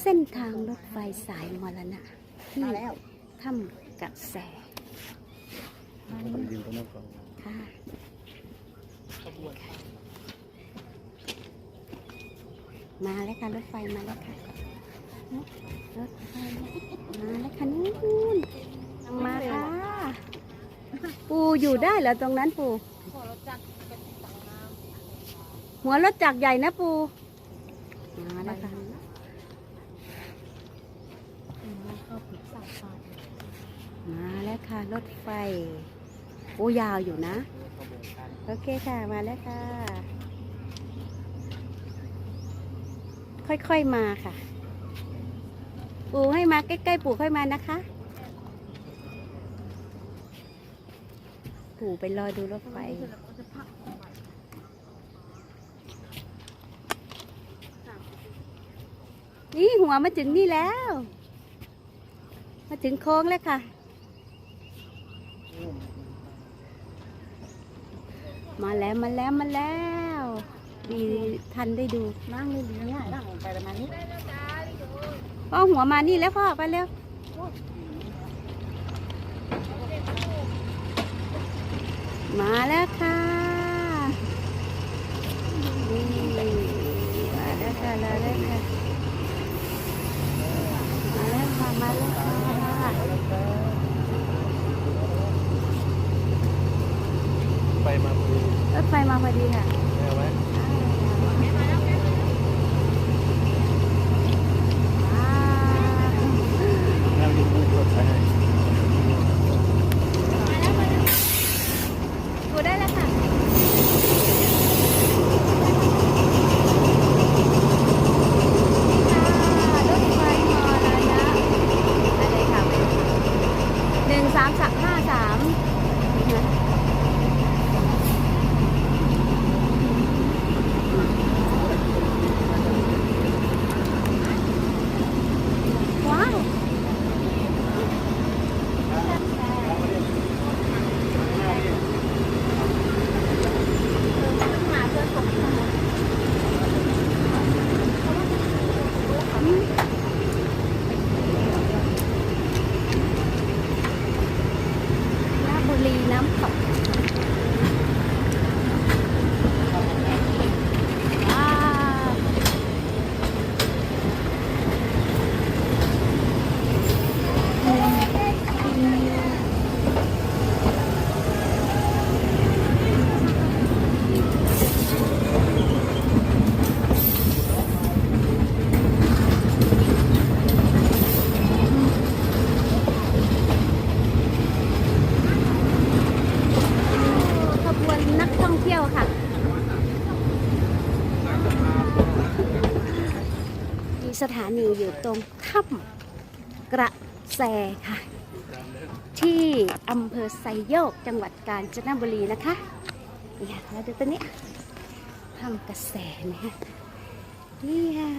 เส้นทางรถไฟสายมรณะที่ถ้ำกระแสค่ะมาแล้วค่ะรถไฟมาแล้วค่ะรถไฟมาแล้วค่ะนู่นมาค่ะปูอยู่ได้เหรอตรงนั้นปูขอรถจักรหัวรถจักรใหญ่นะปูมาแล้วค่ะำเข้าผิดสายไฟมาแล้วค่ะ รถไฟโอ้ยาวอยู่นะ โอเคค่ะมาแล้วค่ะ ค่อยๆมาค่ะ ปู่ให้มาใกล้ๆปู่ค่อยมานะคะ ปู่ไปรอดูรถไฟนี่หัวมาถึงนี่แล้ว มาถึงโค้งแล้วค่ะ มาแล้วมาแล้วมาแล้วดีทันได้ดูนั่งนี่ดีง่ายนั่งลงไปประมาณนี้พ่อหัวมานี่แล้วพ่อไปเร็วมาแล้วค่ะมาแล้วค่ะมาแล้วค่ะมาแล้วค่ะมาแล้วค่ะ ไป มาพอดีรถไฟมาพอดีค่ะแม่ไว้อ่านั่งอยู่บนรถไฟดูได้แล้วค่ะ ค่ะรถไฟมาแล้วนะไปเลยค่ะไปเลยค่ะหนึ่งสามสักห้าสามว้าว ราชบุรีน้ำตกว้าวขบวนนักท่องเที่ยวค่ะ มี สถานีอยู่ตรงถ้ำกระแสค่ะ ที่อำเภอไซโยกจังหวัดกาญจนบุรีนะคะเนี่ยเราดูตัวนี้ถ้ำกระแสนะฮะนี่ค่ะ